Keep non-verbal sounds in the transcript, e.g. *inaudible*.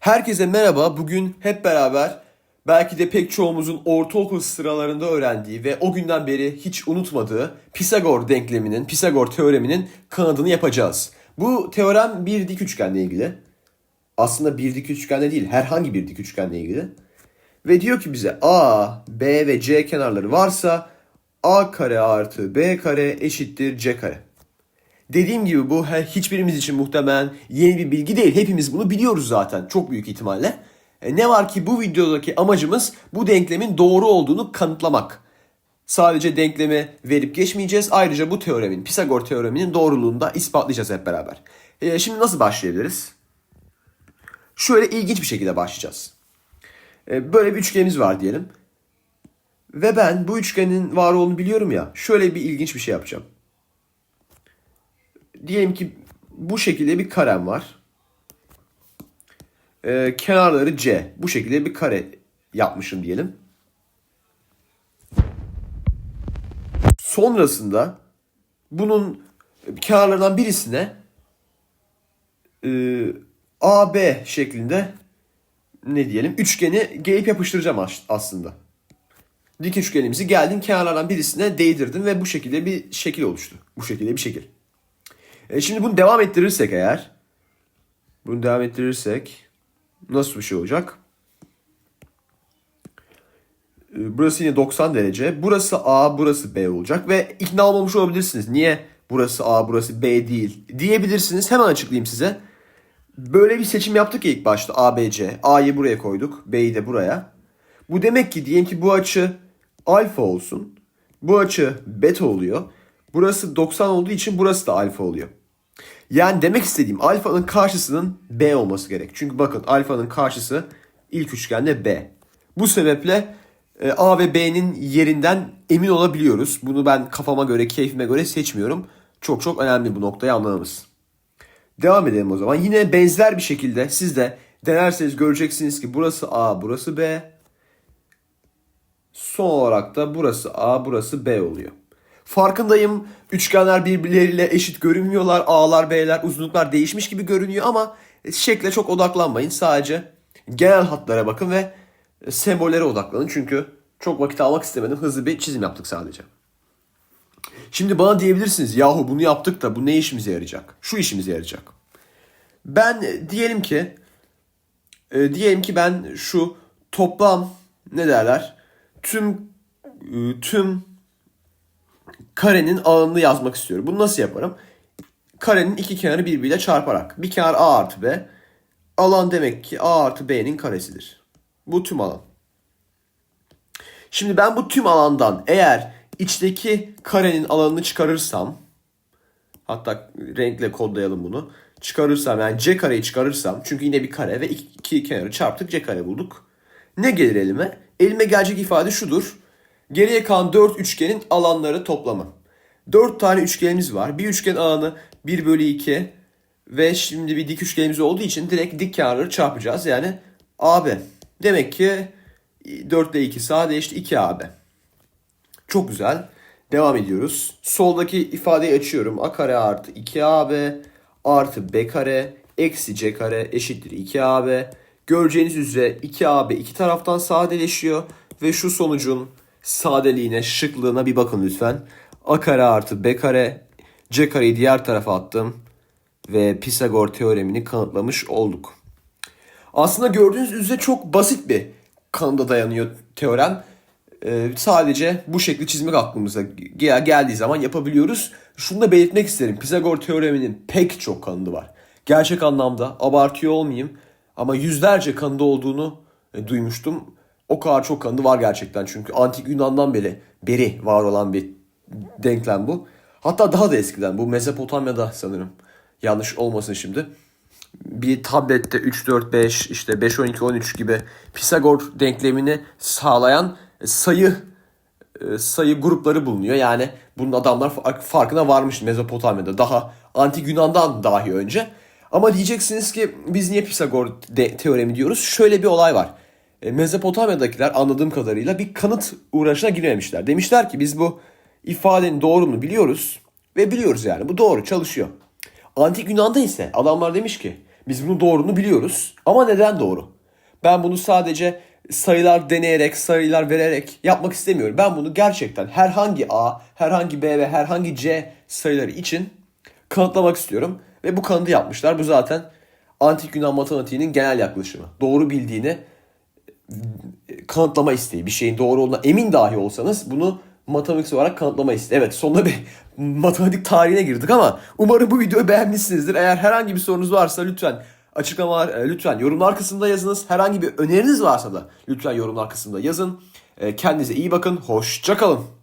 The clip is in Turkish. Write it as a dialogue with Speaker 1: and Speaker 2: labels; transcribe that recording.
Speaker 1: Herkese merhaba. Bugün hep beraber belki de pek çoğumuzun ortaokul sıralarında öğrendiği ve o günden beri hiç unutmadığı Pisagor denkleminin, Pisagor teoreminin kanadını yapacağız. Bu teorem bir dik üçgenle ilgili. Aslında bir dik üçgenle değil, herhangi bir dik üçgenle ilgili. Ve diyor ki bize A, B ve C kenarları varsa A kare artı B kare eşittir C kare. Dediğim gibi bu hiçbirimiz için muhtemelen yeni bir bilgi değil. Hepimiz bunu biliyoruz zaten çok büyük ihtimalle. E, ne var ki bu videodaki amacımız bu denklemin doğru olduğunu kanıtlamak. Sadece denklemi verip geçmeyeceğiz. Ayrıca bu teoremin, Pisagor teoreminin doğruluğunu da ispatlayacağız hep beraber. E, şimdi nasıl başlayabiliriz? Şöyle ilginç bir şekilde başlayacağız. E, böyle bir üçgenimiz var diyelim. Ve ben bu üçgenin var olduğunu biliyorum ya. Şöyle bir ilginç bir şey yapacağım diyelim ki bu şekilde bir karem var. Ee, kenarları C. Bu şekilde bir kare yapmışım diyelim. Sonrasında bunun kenarlarından birisine e, AB şeklinde ne diyelim üçgeni gelip yapıştıracağım as- aslında. Dik üçgenimizi geldim kenarlardan birisine değdirdim ve bu şekilde bir şekil oluştu. Bu şekilde bir şekil. E şimdi bunu devam ettirirsek eğer bunu devam ettirirsek nasıl bir şey olacak? E, Burası yine 90 derece. Burası A, burası B olacak ve ikna olmamış olabilirsiniz. Niye burası A, burası B değil diyebilirsiniz. Hemen açıklayayım size. Böyle bir seçim yaptık ya ilk başta A, B, C. A'yı buraya koyduk, B'yi de buraya. Bu demek ki diyelim ki bu açı alfa olsun. Bu açı beta oluyor. Burası 90 olduğu için burası da alfa oluyor. Yani demek istediğim alfanın karşısının B olması gerek. Çünkü bakın alfanın karşısı ilk üçgende B. Bu sebeple e, A ve B'nin yerinden emin olabiliyoruz. Bunu ben kafama göre, keyfime göre seçmiyorum. Çok çok önemli bu noktayı anlamamız. Devam edelim o zaman. Yine benzer bir şekilde siz de denerseniz göreceksiniz ki burası A, burası B. Son olarak da burası A, burası B oluyor. Farkındayım üçgenler birbirleriyle eşit görünmüyorlar. A'lar, B'ler, uzunluklar değişmiş gibi görünüyor ama şekle çok odaklanmayın. Sadece genel hatlara bakın ve sembollere odaklanın. Çünkü çok vakit almak istemedim. Hızlı bir çizim yaptık sadece. Şimdi bana diyebilirsiniz yahu bunu yaptık da bu ne işimize yarayacak? Şu işimize yarayacak. Ben diyelim ki e, diyelim ki ben şu toplam ne derler? Tüm e, tüm karenin alanını yazmak istiyorum. Bunu nasıl yaparım? Karenin iki kenarı birbiriyle çarparak. Bir kenar A artı B. Alan demek ki A artı B'nin karesidir. Bu tüm alan. Şimdi ben bu tüm alandan eğer içteki karenin alanını çıkarırsam hatta renkle kodlayalım bunu. Çıkarırsam yani C kareyi çıkarırsam çünkü yine bir kare ve iki, iki kenarı çarptık C kare bulduk. Ne gelir elime? Elime gelecek ifade şudur. Geriye kalan 4 üçgenin alanları toplamı. 4 tane üçgenimiz var. Bir üçgen alanı 1 bölü 2 ve şimdi bir dik üçgenimiz olduğu için direkt dik kenarları çarpacağız. Yani AB. Demek ki 4 ile 2 sadeleşti 2AB. Çok güzel. Devam ediyoruz. Soldaki ifadeyi açıyorum. A kare artı 2AB artı B kare eksi C kare eşittir 2AB. Göreceğiniz üzere 2AB iki taraftan sadeleşiyor. Ve şu sonucun sadeliğine, şıklığına bir bakın lütfen. A kare artı B kare C kareyi diğer tarafa attım. Ve Pisagor teoremini kanıtlamış olduk. Aslında gördüğünüz üzere çok basit bir kanıda dayanıyor teorem. Ee, sadece bu şekli çizmek aklımıza gel- geldiği zaman yapabiliyoruz. Şunu da belirtmek isterim. Pisagor teoreminin pek çok kanıdı var. Gerçek anlamda abartıyor olmayayım ama yüzlerce kanıda olduğunu e, duymuştum. O kadar çok kanıdı var gerçekten çünkü antik Yunan'dan beri beri var olan bir denklem bu. Hatta daha da eskiden bu Mezopotamya'da sanırım. Yanlış olmasın şimdi bir tablette 3, 4, 5, işte 5, 12, 13 gibi Pisagor denklemini sağlayan sayı e, sayı grupları bulunuyor. Yani bunun adamlar fa- farkına varmış Mezopotamya'da. Daha antik Yunan'dan dahi önce. Ama diyeceksiniz ki biz niye Pisagor teoremi diyoruz? Şöyle bir olay var. E, Mezopotamya'dakiler anladığım kadarıyla bir kanıt uğraşına girmemişler. Demişler ki biz bu ifadenin doğruluğunu biliyoruz ve biliyoruz yani bu doğru çalışıyor. Antik Yunan'da ise adamlar demiş ki Biz bunu doğrunu biliyoruz. Ama neden doğru? Ben bunu sadece sayılar deneyerek, sayılar vererek yapmak istemiyorum. Ben bunu gerçekten herhangi A, herhangi B ve herhangi C sayıları için kanıtlamak istiyorum. Ve bu kanıtı yapmışlar. Bu zaten antik Yunan matematiğinin genel yaklaşımı. Doğru bildiğini kanıtlama isteği. Bir şeyin doğru olduğuna emin dahi olsanız bunu matematiksel olarak kanıtlama isteği. Evet sonunda bir *laughs* matematik tarihine girdik ama umarım bu videoyu beğenmişsinizdir. Eğer herhangi bir sorunuz varsa lütfen açıklamalar, e, lütfen yorumlar kısmında yazınız. Herhangi bir öneriniz varsa da lütfen yorumlar kısmında yazın. E, Kendinize iyi bakın. Hoşça kalın.